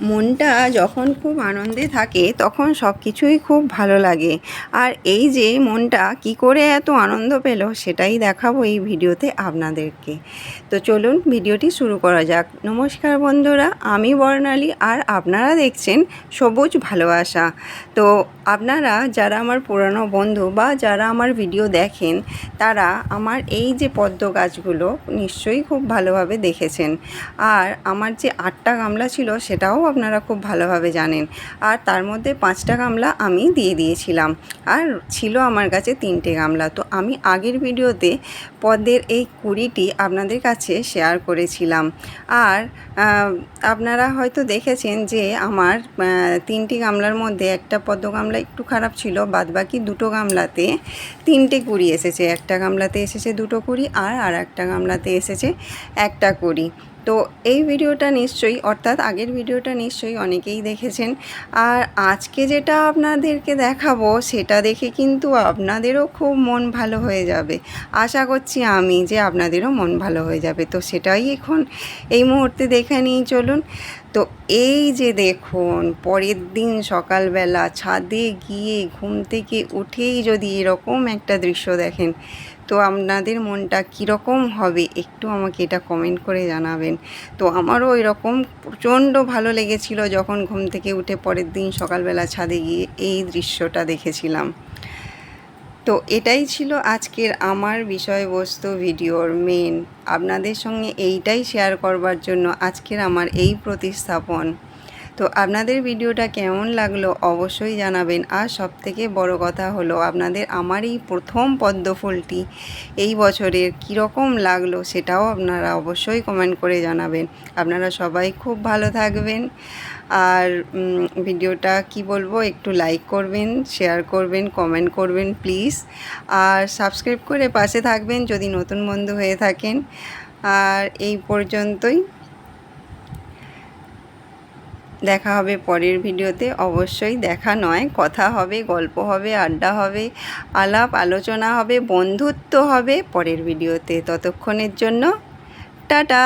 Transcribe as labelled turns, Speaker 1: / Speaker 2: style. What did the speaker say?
Speaker 1: মনটা যখন খুব আনন্দে থাকে, তখন সব কিছুই খুব ভালো লাগে। আর এই যে মনটা কি করে এত আনন্দ পেল, সেটাই দেখাবো এই ভিডিওতে আপনাদেরকে। তো চলুন ভিডিওটি শুরু করা যাক। নমস্কার বন্ধুরা, আমি বর্ণালী আর আপনারা দেখছেন সবুজ ভালোবাসা। তো আপনারা যারা আমার পুরানো বন্ধু বা যারা আমার ভিডিও দেখেন, তারা আমার এই যে পদ্ম গাছগুলো নিশ্চয়ই খুব ভালোভাবে দেখেছেন। আর আমার যে আটটা গামলা ছিল, সেটাও আপনারা খুব ভালোভাবে জানেন। আর তার মধ্যে পাঁচটা গামলা আমি দিয়ে দিয়েছিলাম। আর ছিল আমার কাছে তিনটে গামলা। তো আমি আগের ভিডিওতে পদ্মের এই কুড়িটি আপনাদের কাছে শেয়ার করেছিলাম। আর আপনারা হয়তো দেখেছেন যে আমার তিনটি গামলার মধ্যে একটা পদ্ম গামলা একটু খারাপ ছিল, বাদবাকি দুটো গামলাতে তিনটে কুড়ি এসেছে। একটা গামলাতে এসেছে দুটো কুড়ি আর আর একটা গামলাতে এসেছে একটা কুড়ি। তো এই ভিডিওটা নিশ্চয়ই, অর্থাৎ আগের ভিডিওটা নিশ্চয়ই অনেকেই দেখেছেন। আর আজকে যেটা আপনাদেরকে দেখাবো, সেটা দেখে কিন্তু আপনাদেরও খুব মন ভালো হয়ে যাবে। আশা করছি আমি যে আপনাদেরও মন ভালো হয়ে যাবে। তো সেটাই এখন এই মুহূর্তে দেখে নিই, চলুন। তো এই যে দেখুন, পরের দিন সকালবেলা ছাদে গিয়ে ঘুম থেকে উঠেই যদি এরকম একটা দৃশ্য দেখেন তো আপনাদের মনটা কীরকম হবে একটু আমাকে এটা কমেন্ট করে জানাবেন। তো আমারও এরকম প্রচণ্ড ভালো লেগেছিল যখন ঘুম থেকে উঠে পরের দিন সকালবেলা ছাদে গিয়ে এই দৃশ্যটা দেখেছিলাম। তো এটাই ছিল আজকের আমার বিষয়বস্তু ভিডিওর মেন আপনাদের সঙ্গে এইটাই শেয়ার করবার জন্য আজকের আমার এই প্রতিস্থাপন। তো আপনাদের ভিডিওটা কেমন লাগল অবশ্যই জানাবেন। আর সব থেকে বড় কথা হলো আপনাদের আমার এই প্রথম পদ্ম ফুলটি এই বছরের কীরকম লাগল সেটাও আপনারা অবশ্যই কমেন্ট করে জানাবেন। আপনারা সবাই খুব ভালো থাকবেন। আর ভিডিওটা কি বলব একটু লাইক করবেন শেয়ার করবেন কমেন্ট করবেন প্লিজ আর সাবস্ক্রাইব করে পাশে থাকবেন যদি নতুন বন্ধু হয়ে থাকেন। আর এই পর্যন্তই। দেখা হবে পরের ভিডিওতে। অবশ্যই দেখা নয়, কথা হবে, গল্প হবে, আড্ডা হবে, আলাপ, আলোচনা হবে, বন্ধুত্ব হবে পরের ভিডিওতে। ততক্ষণের জন্য টাটা!